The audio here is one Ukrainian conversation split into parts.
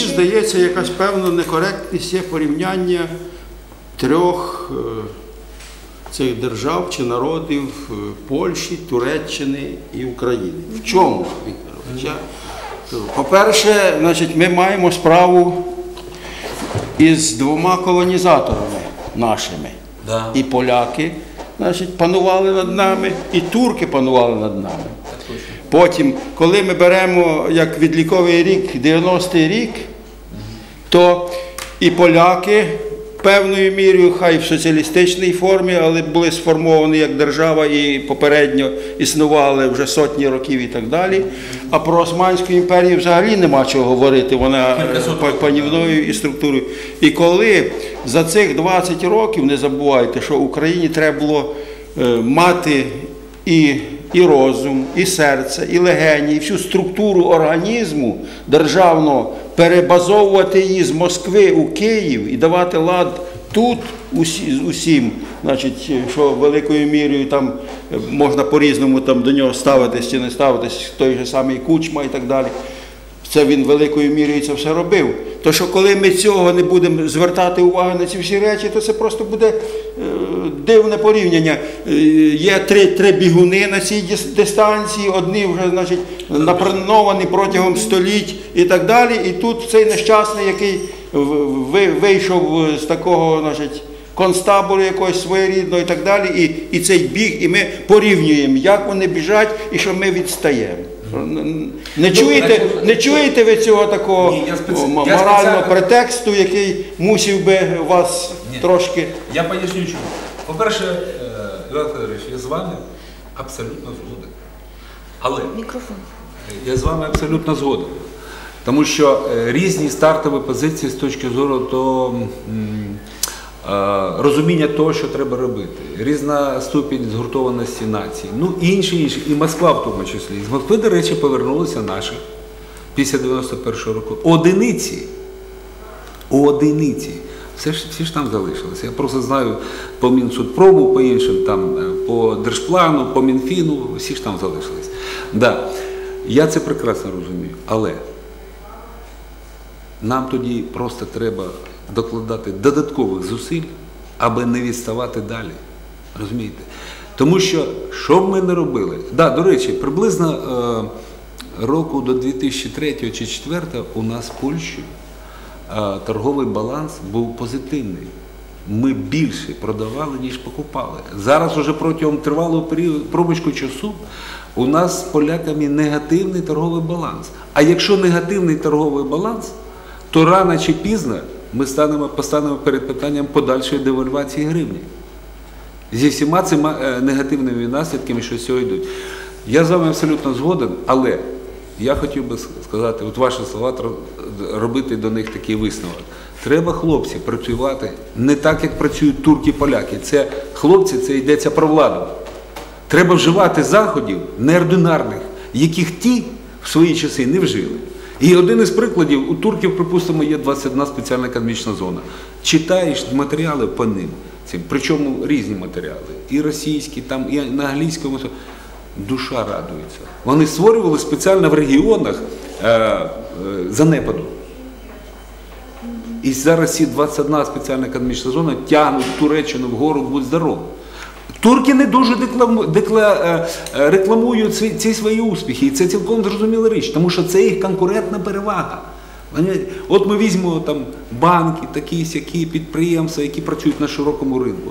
Мені здається, якась певна некоректність є порівняння трьох е, цих держав чи народів е, Польщі, Туреччини і України. В чому, Вікторович? По-перше, значить, ми маємо справу із двома колонізаторами нашими. Да. І поляки значить, панували над нами, і турки панували над нами. Потім, коли ми беремо як відліковий рік 90-й рік, то і поляки певною мірою, хай в соціалістичній формі, але були сформовані як держава і попередньо існували вже сотні років і так далі. А про Османську імперію взагалі нема чого говорити. Вона панівною і структурою. І коли за цих 20 років, не забувайте, що Україні треба було е, мати і, і розум, і серце, і легені, і всю структуру організму державного, перебазовувати її з Москви у Київ і давати лад тут усім, значить, що великою мірою там е, можна по-різному там до нього ставитись чи не ставитись, той же самий Кучма і так далі. Це він великою мірою це все робив. То що коли ми цього не будемо звертати увагу на ці всі речі, то це просто буде е, дивне порівняння. Е, є три, три бігуни на цій дистанції, одні вже значить, наприновані протягом століть і так далі. І тут цей нещасний, який вийшов з такого, значить. Констабулю якогось своєрідного і так далі, і, і цей біг, і ми порівнюємо, як вони біжать і що ми відстаємо. Не чуєте, не чуєте ви цього такого Ні, я спеці- о, м- я морального спеціально- претексту, який мусив би вас Ні. трошки. Я поясню чому. По-перше, е, Іван Федорович, я з вами абсолютно згоден. Але Мікрофон. я з вами абсолютно згоден. Тому що е, різні стартові позиції з точки зору до е, розуміння того, що треба робити, різна ступінь згуртованості нації, ну і інші, інші, і Москва в тому числі. З Москви, до речі, повернулися наші після 91-го року. Одиниці одиниці. Все ж, всі ж там залишилися. Я просто знаю по Мінсудпрому, по іншим, там, е, по Держплану, по Мінфіну, всі ж там залишились. Да. Я це прекрасно розумію. Але нам тоді просто треба докладати додаткових зусиль, аби не відставати далі. Розумієте? Тому що, що б ми не робили, да, до речі, приблизно е, року до 2003 чи 2004 у нас в Польщі торговий баланс був позитивний. Ми більше продавали, ніж покупали. Зараз уже протягом тривалого періоду проміжку часу у нас з поляками негативний торговий баланс. А якщо негативний торговий баланс, то рано чи пізно ми станемо, постанемо перед питанням подальшої девальвації гривні зі всіма цими е, негативними наслідками, що цього йдуть. Я з вами абсолютно згоден, але я хотів би сказати, от ваші слова робити до них такий висновок. Треба хлопці працювати не так, як працюють турки-поляки. Це хлопці, це йдеться про владу. Треба вживати заходів неординарних, яких ті в свої часи не вжили. І один із прикладів у турків, припустимо, є 21 спеціальна економічна зона. Читаєш матеріали по ним, причому різні матеріали, і російські, там, і на англійському. Душа радується. Вони створювали спеціально в регіонах е, е, занепаду. І зараз ці 21 спеціальна економічна зона тягнуть Туреччину вгору, будь здоров. Турки не дуже декламу, декла, е, рекламують ці, ці свої успіхи, і це цілком зрозуміла річ, тому що це їх конкурентна перевага. От ми візьмемо там банки, такі сякі підприємства, які працюють на широкому ринку.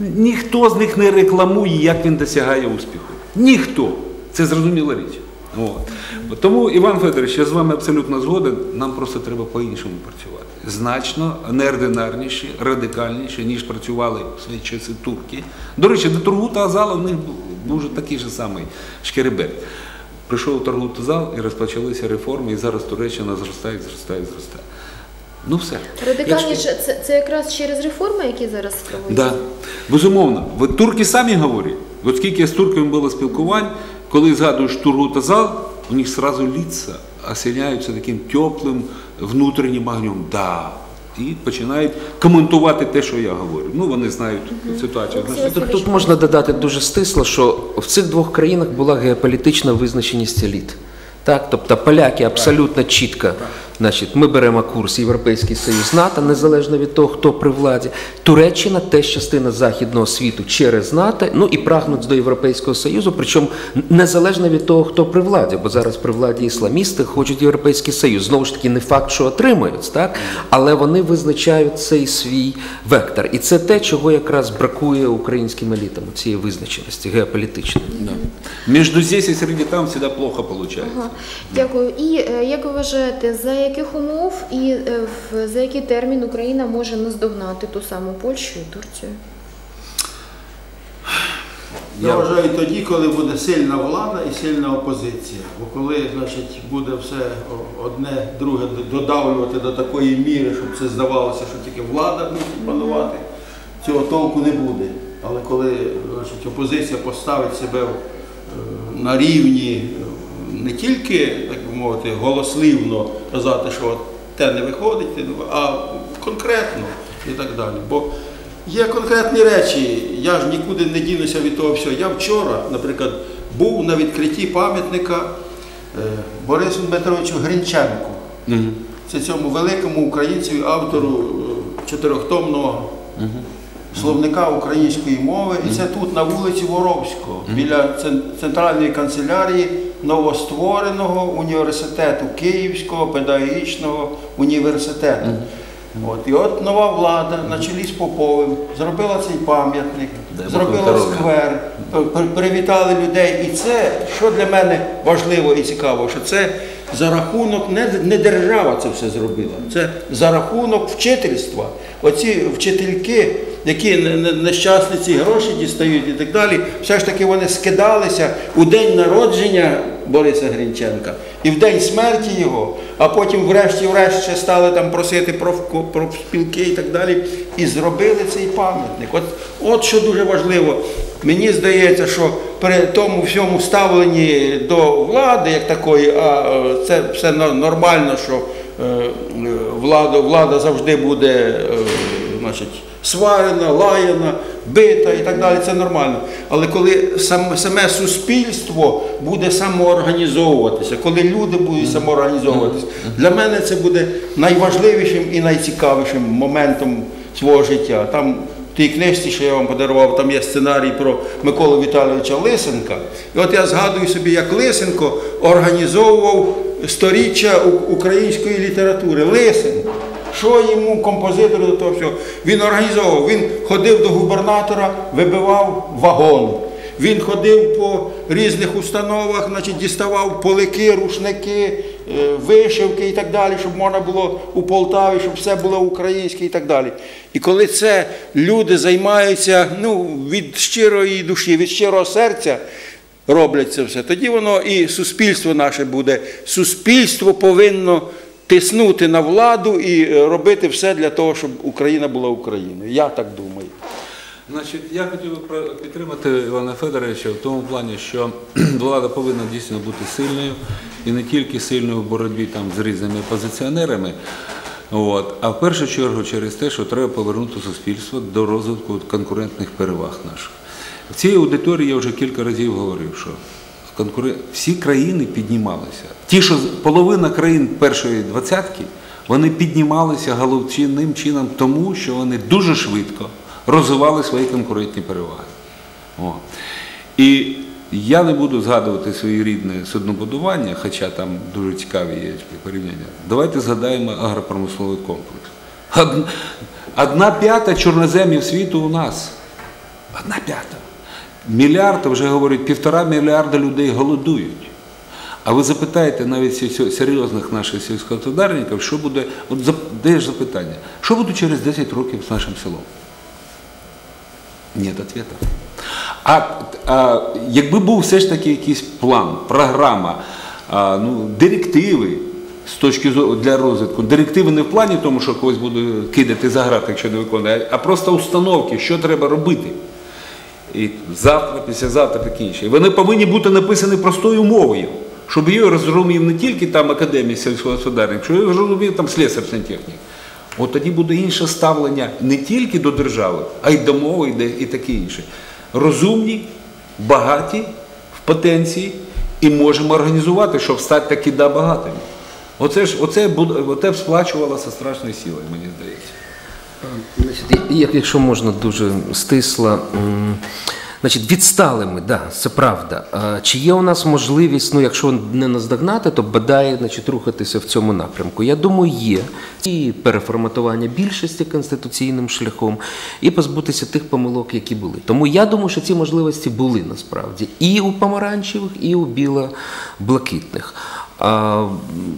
Ніхто з них не рекламує, як він досягає успіху. Ніхто. Це зрозуміла річ. От. Тому, Іван Федорович, я з вами абсолютно згоден, нам просто треба по-іншому працювати. Значно неординарніше, радикальніше, ніж працювали в свої часи турки. До речі, до Тургута Азала в них був, такий же самий шкеребет. Прийшов Тургут Азал і розпочалися реформи, і зараз Туреччина зростає, зростає, зростає. Ну все. Радикальніше це, це якраз через реформи, які зараз проводяться? Да. Безумовно. От турки самі говорять, от скільки я з турками було спілкувань, коли згадуєш Тургут Азал, у них сразу лица осіняються таким теплим внутрішнім огнем. Да. І починають коментувати те, що я говорю. Ну, вони знають ситуацію. Олексій Знаєш, Васильович, Тут можна додати дуже стисло, що в цих двох країнах була геополітична визначеність еліт. Так, тобто поляки абсолютно чітко Значить, ми беремо курс Європейський Союз НАТО, незалежно від того, хто при владі. Туреччина теж частина західного світу через НАТО, ну і прагнуть до Європейського Союзу, причому незалежно від того, хто при владі, бо зараз при владі ісламісти хочуть Європейський Союз. Знову ж таки, не факт, що отримають, так? але вони визначають цей свій вектор. І це те, чого якраз бракує українським елітам, цієї визначеності геополітичної. Между здесь и среди там всегда плохо получается. Ага. Дякую. І е, як ви вважаєте, за яких умов і е, за який термін Україна може наздогнати ту саму Польщу і Турцію? Я вважаю тоді, коли буде сильна влада і сильна опозиція. Бо коли значить, буде все одне друге додавлювати до такої міри, щоб це здавалося, що тільки влада мусить панувати, цього толку не буде. Але коли значить, опозиція поставить себе е, на рівні е, не тільки, би мовити, голосливно казати, що те не виходить, а конкретно і так далі. Бо Є конкретні речі, я ж нікуди не дінуся від того всього. Я вчора, наприклад, був на відкритті пам'ятника е, Борису Дмитровичу Гринченку. Це цьому великому українцеві автору е, чотирьохтомного словника української мови. І це тут, на вулиці Воровського, біля центральної канцелярії новоствореного університету Київського педагогічного університету. От, і от нова влада на чолі з Поповим зробила цей пам'ятник, зробила сквер, привітали людей. І це, що для мене важливо і цікаво, що це за рахунок, не, не держава це все зробила, це за рахунок вчительства. Оці вчительки, які не- не- нещасні ці гроші дістають і так далі, все ж таки вони скидалися у день народження Бориса Грінченка і в день смерті його, а потім врешті-врешт ще стали там просити про, про спілки і так далі, і зробили цей пам'ятник. От, от що дуже важливо. Мені здається, що при тому всьому ставленні до влади, як такої, а е, це все нормально, що е, е, влада, влада завжди буде значить, сварена, лаяна, бита і так далі, це нормально. Але коли сам, саме суспільство буде самоорганізовуватися, коли люди будуть самоорганізовуватися, для мене це буде найважливішим і найцікавішим моментом свого життя. Там в тій книжці, що я вам подарував, там є сценарій про Миколу Віталійовича Лисенка. І от я згадую собі, як Лисенко організовував сторіччя української літератури. Лисенко. Що йому композитору до того всього? Він організовував, він ходив до губернатора, вибивав вагон. Він ходив по різних установах, значить, діставав полики, рушники, е, вишивки і так далі, щоб можна було у Полтаві, щоб все було українське і так далі. І коли це люди займаються ну, від щирої душі, від щирого серця, роблять це все, тоді воно і суспільство наше буде. Суспільство повинно тиснути на владу і е, робити все для того, щоб Україна була Україною. Я так думаю. Значить, я хотів би підтримати Івана Федоровича в тому плані, що влада повинна дійсно бути сильною і не тільки сильною в боротьбі там з різними опозиціонерами, от, а в першу чергу через те, що треба повернути суспільство до розвитку конкурентних переваг наших. В цій аудиторії я вже кілька разів говорив, що конкурен... всі країни піднімалися. Ті, що половина країн першої двадцятки, вони піднімалися головним чином тому, що вони дуже швидко розвивали свої конкурентні переваги. О. І я не буду згадувати своє рідне суднобудування, хоча там дуже цікаві є порівняння. Давайте згадаємо агропромисловий комплекс. Одна п'ята чорноземів світу у нас. Одна п'ята. Мільярд, вже говорять, півтора мільярда людей голодують. А ви запитаєте навіть серйозних наших сільськогосподарників, що буде, от де ж запитання, що буде через 10 років з нашим селом? Нет ответа. А, а якби був все ж таки якийсь план, програма, а, ну, директиви з точки зору для розвитку, директиви не в плані тому, що когось буде кидати за грати, якщо не виконує, а просто установки, що треба робити. І завтра, післязавтра таке інше. І вони повинні бути написані простою мовою, щоб її розумів не тільки там академія сільського господарник, щоб її розумів там слесар сантехнік. От тоді буде інше ставлення не тільки до держави, а й до мови, і таке інше. Розумні, багаті в потенції і можемо організувати, щоб стати таки да багатими. Оце ж оце, буде- оце сплачувалося страшною силою, мені здається. Значить, якщо можна дуже стисло, значить, відстали ми, да, це правда. Чи є у нас можливість, ну якщо не наздогнати, то бодай значить, рухатися в цьому напрямку? Я думаю, є. І переформатування більшості конституційним шляхом, і позбутися тих помилок, які були. Тому я думаю, що ці можливості були насправді і у помаранчевих, і у біло-блакитних.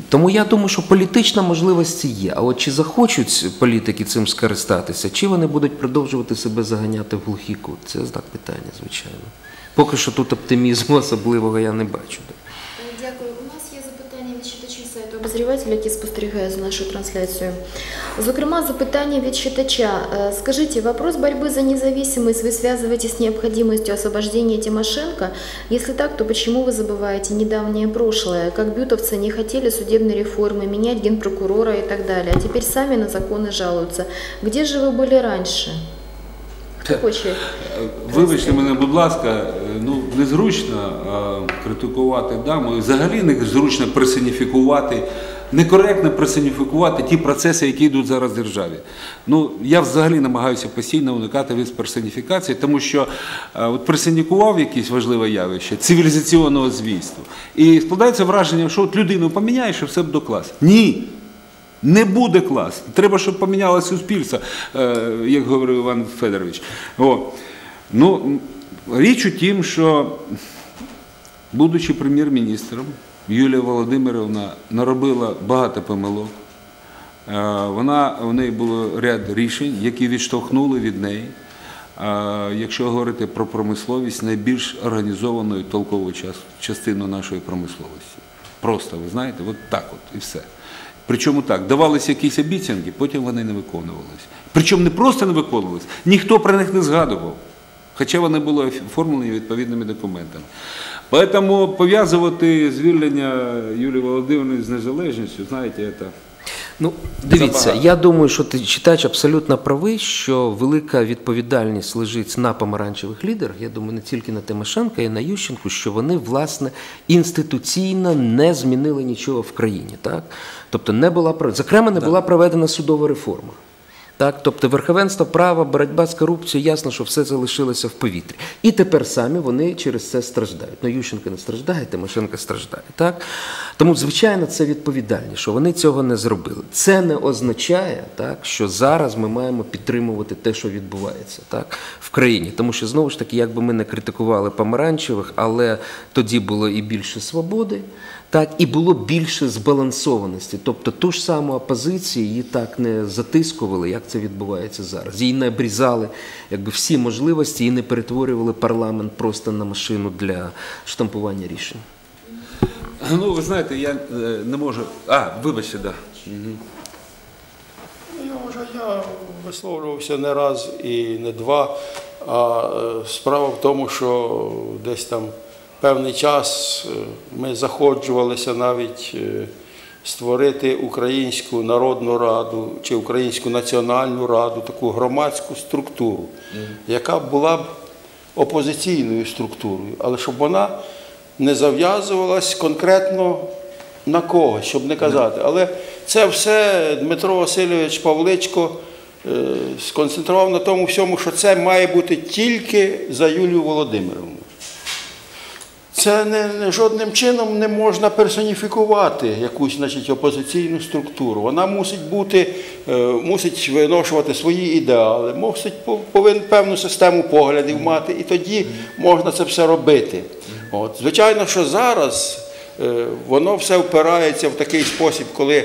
Тому я думаю, що політична можливість є. А от чи захочуть політики цим скористатися, чи вони будуть продовжувати себе заганяти в глухий кут? Це знак питання, звичайно. Поки що тут оптимізму особливого я не бачу. читачів сайту обозрівателя, які спостерігають за нашу трансляцію. Зокрема, запитання від читача. Е, Скажите, вопрос борьбы за независимость вы связываете с необходимостью освобождения Тимошенко? Если так, то почему вы забываете недавнее прошлое? Как бютовцы не хотели судебной реформы, менять генпрокурора и так далее, а теперь сами на законы жалуются. Где же вы были раньше? Хоче? Вибачте мене, будь ласка, е, ну незручно е, критикувати даму, і взагалі незручно персоніфікувати, некоректно персоніфікувати ті процеси, які йдуть зараз в державі. Ну я взагалі намагаюся постійно уникати від персоніфікації, тому що е, от персоніфікував якесь важливе явище цивілізаційного звійства. І складається враження, що от людину поміняєш і все буде клас. Ні. Не буде клас. Треба, щоб помінялося суспільство, е, як говорив Іван Федорович. О. Ну, річ у тім, що, будучи прем'єр-міністром, Юлія Володимирівна наробила багато помилок. Е, Вона, у неї було ряд рішень, які відштовхнули від неї, е, якщо говорити про промисловість, найбільш організовану і толкову частину нашої промисловості. Просто, ви знаєте, от так от і все. Причому так, давалися якісь обіцянки, потім вони не виконувалися. Причому не просто не виконувалися, ніхто про них не згадував, хоча вони були оформлені відповідними документами. Тому пов'язувати звільнення Юлії Володимирівни з незалежністю, знаєте, це. Ну, дивіться, я думаю, що ти читач абсолютно правий, що велика відповідальність лежить на помаранчевих лідерах. Я думаю, не тільки на Тимошенка і на Ющенку, що вони власне інституційно не змінили нічого в країні. Так? Тобто не була зокрема, не була проведена судова реформа. Так, тобто верховенство права, боротьба з корупцією, ясно, що все це лишилося в повітрі. І тепер самі вони через це страждають. Ну, Ющенко не страждає, Тимошенко страждає. Так? Тому, звичайно, це відповідальність, що вони цього не зробили. Це не означає, так, що зараз ми маємо підтримувати те, що відбувається так, в країні. Тому що, знову ж таки, як би ми не критикували помаранчевих, але тоді було і більше свободи. Так, і було більше збалансованості. Тобто ту ж саму опозицію її так не затискували, як це відбувається зараз. Її не обрізали якби, всі можливості і не перетворювали парламент просто на машину для штампування рішень. Ну, ви знаєте, я е, не можу. А, вибачте, так. Да. Я вважаю, я висловлювався не раз і не два. А е, справа в тому, що десь там певний час е, ми заходжувалися навіть е, створити Українську народну раду чи Українську національну раду, таку громадську структуру, яка була б опозиційною структурою, але щоб вона не зав'язувалась конкретно на когось, щоб не казати. Але це все Дмитро Васильович Павличко е, сконцентрував на тому всьому, що це має бути тільки за Юлію Володимировну. Це не, не- жодним чином не можна персоніфікувати якусь значить, опозиційну структуру. Вона мусить бути, е, мусить виношувати свої ідеали, мусить по повинен певну систему поглядів мати, і тоді можна це все робити. От. Звичайно, що зараз е, воно все впирається в такий спосіб, коли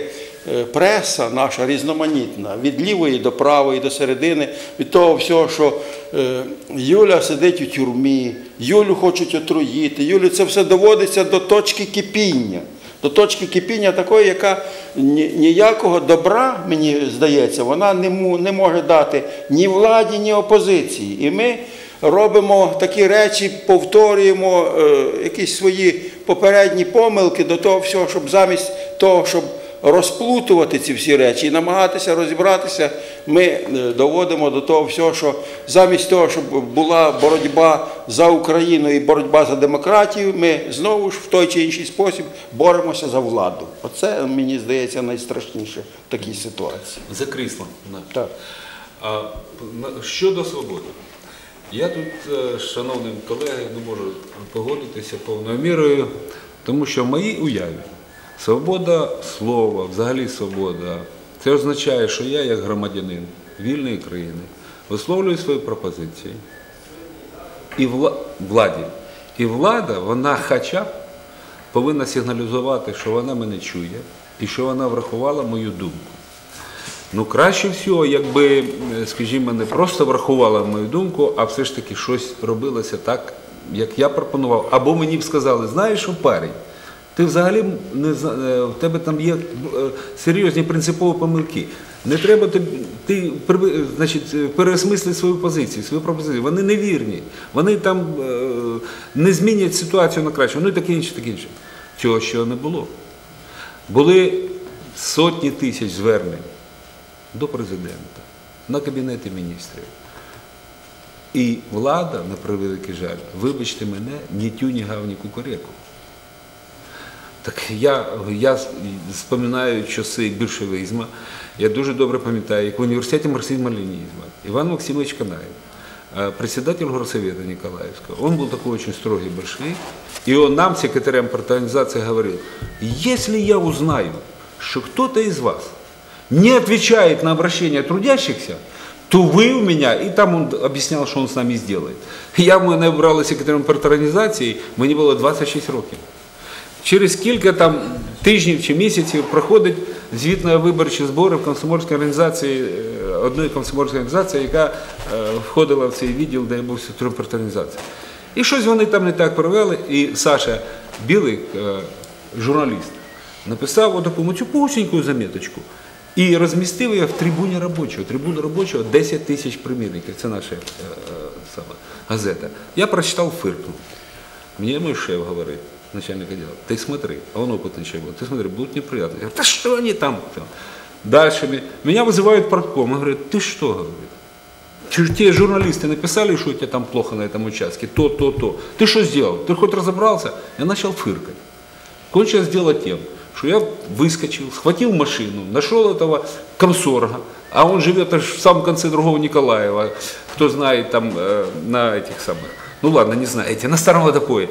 преса наша різноманітна, від лівої до правої, до середини, від того всього, що е, Юля сидить у тюрмі, Юлю хочуть отруїти, Юлю це все доводиться до точки кипіння. До точки кипіння такої, яка ніякого добра, мені здається, вона не, може дати ні владі, ні опозиції. І ми робимо такі речі, повторюємо е, якісь свої попередні помилки до того всього, щоб замість того, щоб розплутувати ці всі речі і намагатися розібратися, ми е, доводимо до того всього, що замість того, щоб була боротьба за Україну і боротьба за демократію, ми знову ж в той чи інший спосіб боремося за владу. Оце мені здається найстрашніше в такій ситуації. За кріслом. Так. А щодо свободи. Я тут, е, шановним колегою, не можу погодитися повною мірою, тому що в моїй уяві свобода слова, взагалі свобода, це означає, що я, як громадянин вільної країни, висловлюю свої пропозиції і владі. І влада, вона хоча б повинна сигналізувати, що вона мене чує і що вона врахувала мою думку. Ну, краще всього, якби, скажімо, не просто врахувала мою думку, а все ж таки щось робилося так, як я пропонував. Або мені б сказали, знаєш що, парень, ти взагалі не е, в тебе там є е, серйозні принципові помилки. Не треба тобі, ти значить, е, переосмисли свою позицію, свою пропозицію. Вони невірні, вони там не змінять ситуацію на краще. Ну і таке інше, таке інше. Цього ще не було. Були сотні тисяч звернень до президента, на Кабінети міністрів. І влада, на превеликий жаль, вибачте мене, ні тю, ні гав, ні кукуреку. Так я, я споминаю часи більшовизму, я дуже добре пам'ятаю, як в університеті марксизма-ленинизма Иван Максимович Канаев, э, председатель горсовета Николаевского, он был такой очень строгий большевик, и он нам, секретарям партиорганизации, говорил, если я узнаю, что кто-то из вас не отвечает на обращения трудящихся, то вы у меня, и там он объяснял, что он с нами сделает. Я в мене брали секретарем партиорганізації, мені було 26 років. Через кілька там тижнів чи місяців проходить звітно-виборчі збори в комсомольській організації, е, одної комсомольської організації, яка е, входила в цей відділ, де був секретарем партіорганізації. І щось вони там не так провели, і Саша Білик, е, журналіст, написав отаку мацюпусеньку заметочку і розмістив її в трибуні робочого. Трибуна робочого 10 тисяч примірників. Це наша е, е, сама газета. Я прочитав, фыркнул. Мне мой шеф говорит, начальник отдела, ты смотри, а он опытный человек был, ты смотри, будут неприятности. Я говорю, да что они там? Дальше ме- меня вызывают партком, он говорит, ты что, говорит, те журналисты написали, что у тебя там плохо на этом участке, то, то, то. Ты что сделал? Ты хоть разобрался? Я начал фыркать. Кончилось дело тем, что я выскочил, схватил машину, нашел этого комсорга, а он живет аж в самом конце другого Николаева, кто знает там э, на этих самых, ну ладно, не знаете, на старом водопое.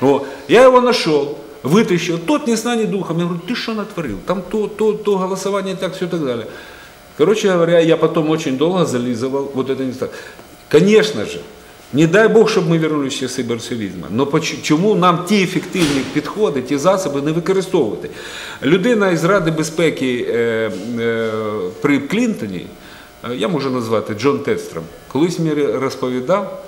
Вот. Я его нашел, вытащил, тот ни сна, ни духом. Я говорю, ты что натворил? Там то, то, то, голосование, так, все и так далее. Короче говоря, я потом очень долго зализывал вот это место. Конечно же, не дай Бог, щоб ми вернулися в часи большевізму. Но поч- чому нам ті ефективні підходи, ті засоби не використовувати? Людина із Ради безпеки е, е, при Клінтоні, е, я можу назвати Джон Тестром, колись мені розповідав,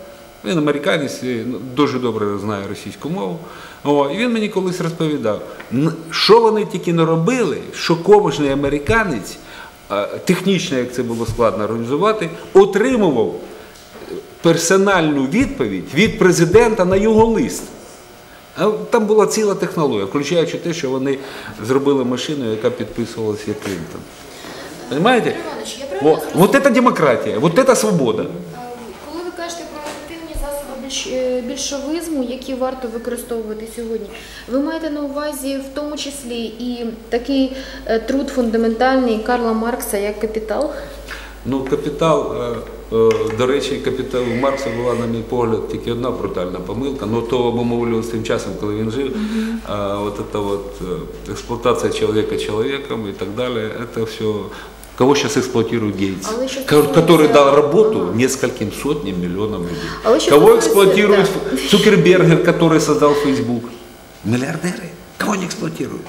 він американець, і, ну, дуже добре знає російську мову. О, і він мені колись розповідав, що вони тільки не робили, що кожний американець, е, технічно, як це було складно організувати, отримував персональну відповідь від президента на його лист. Там була ціла технологія, включаючи те, що вони зробили машину, яка підписувалася як Клінтон. Понимаете? Вот, вот это демократія, вот это свобода. А, Коли ви кажете про ефективні засоби більш- е, більшовизму, які варто використовувати сьогодні, ви маєте на увазі в тому числі і такий е, труд фундаментальний Карла Маркса як капітал? Ну, капітал, е, е, до речі, капітал у Маркса була, на мій погляд, тільки одна брутальна помилка. Ну, то обумовлювалося тим часом, коли він жив. А от це от, експлуатація чоловіка чоловіком і так далі, це все. Кого сейчас эксплуатирует Гейтс, стосується- который дал работу Ага. нескольким сотням миллионам людей. Що Кого эксплуатирует да. Цукербергер, который создал Facebook? Миллиардеры. Кого они эксплуатируют?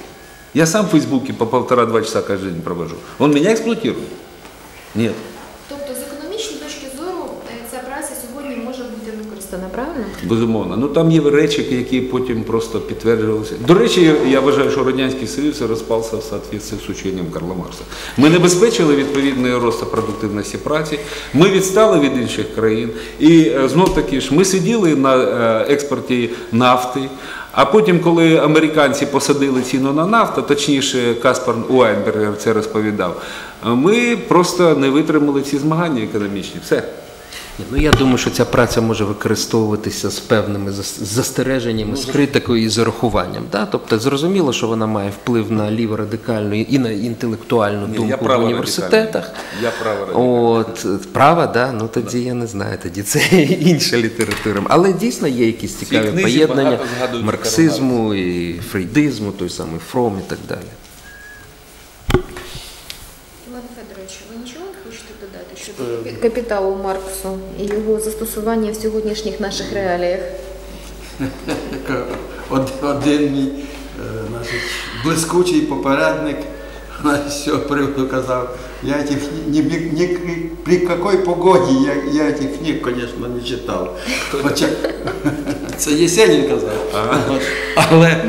Я сам в Фейсбуке по полтора-два часа каждый день провожу. Он меня эксплуатирует? Нет. Бути використана, правильно? Безумовно. Ну там є речі, які потім просто підтверджувалися. До речі, я вважаю, що Радянський Союз розпався в соответствии з ученням Карла Маркса. Ми не безпечили відповідний рост продуктивності праці, ми відстали від інших країн. І е, знов таки ж ми сиділи на е, експорті нафти, А потім, коли американці посадили ціну на нафту, точніше Каспар Уайнбергер це розповідав, ми просто не витримали ці змагання економічні. Все. Ну я думаю, що ця праця може використовуватися з певними зас- застереженнями, з критикою і зарахуванням. Да? Тобто зрозуміло, що вона має вплив на ліворадикальну і на інтелектуальну Ні, я думку в університетах. Я. От права, да? ну тоді я не знаю, тоді це інша література. Але дійсно є якісь цікаві поєднання марксизму і фрейдизму, той самий Фром і так далі. Іван Федорович, ви нічого не хочете додати щодо капі- капіталу Марксу і його застосування в сьогоднішніх наших реаліях? Один мій е, значить, блискучий попередник з цього приводу казав, я этих ні, ні, ні при якій погоді я, я этих книг, звісно, не читав. Хоча це Єсенін казав. От. Але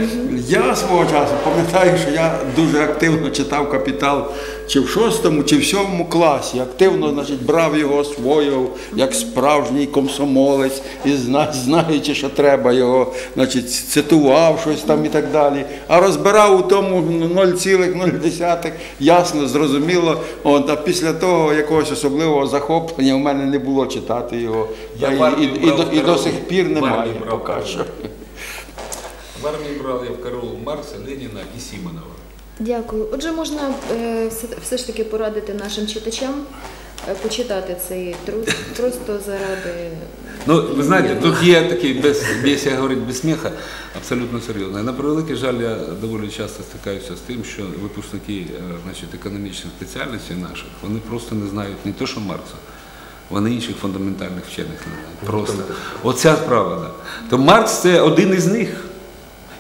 я свого часу пам'ятаю, що я дуже активно читав капітал чи в шостому, чи в сьомому класі. Активно значить, брав його, освоював, як справжній комсомолець, і зна- знаючи, що треба його, значить, цитував щось там і так далі. А розбирав у тому 0,0, ясно, зрозуміло. От, а після того якогось особливого захоплення в мене не було читати його. Я Я, і, і, і, до, і до сих пір немає. Поки що. В армії брав я в Каролу Маркса, Леніна і Сімонова. Дякую. Отже, можна е, все, все ж таки порадити нашим читачам е, почитати цей труд просто заради. Ну, ви знаєте, тут є такий, без, без я говорить без сміха, абсолютно серйозно. На превеликий жаль, я доволі часто стикаюся з тим, що випускники е, значить, економічних спеціальностей наших, вони просто не знають не то, що Маркса, вони інших фундаментальних вчених не знають. Просто. Оця справа, да. То Маркс це один із них.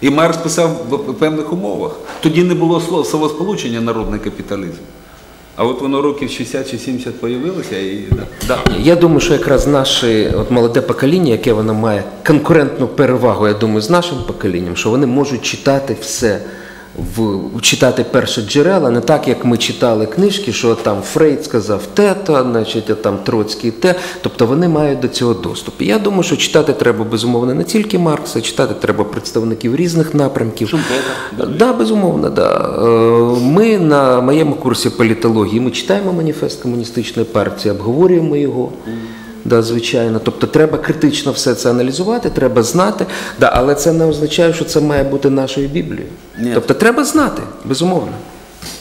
І Маркс писав в певних умовах. Тоді не було словосполучення народний капіталізм. А от воно років 60 чи 70 появилося і. Да. Я думаю, що якраз наше от молоде покоління, яке воно має конкурентну перевагу, я думаю, з нашим поколінням, що вони можуть читати все. В читати перші джерела, не так, як ми читали книжки, що там Фрейд сказав те, то, значить, а там Троцький те. Тобто вони мають до цього доступ. І я думаю, що читати треба безумовно не тільки Маркса, читати треба представників різних напрямків. Шумпета. Да, безумовно, да. Е, Ми на моєму курсі політології ми читаємо маніфест комуністичної партії, обговорюємо його. Да, звичайно. Тобто треба критично все це аналізувати, треба знати, да, але це не означає, що це має бути нашою Біблією. Ні. Тобто треба знати, безумовно.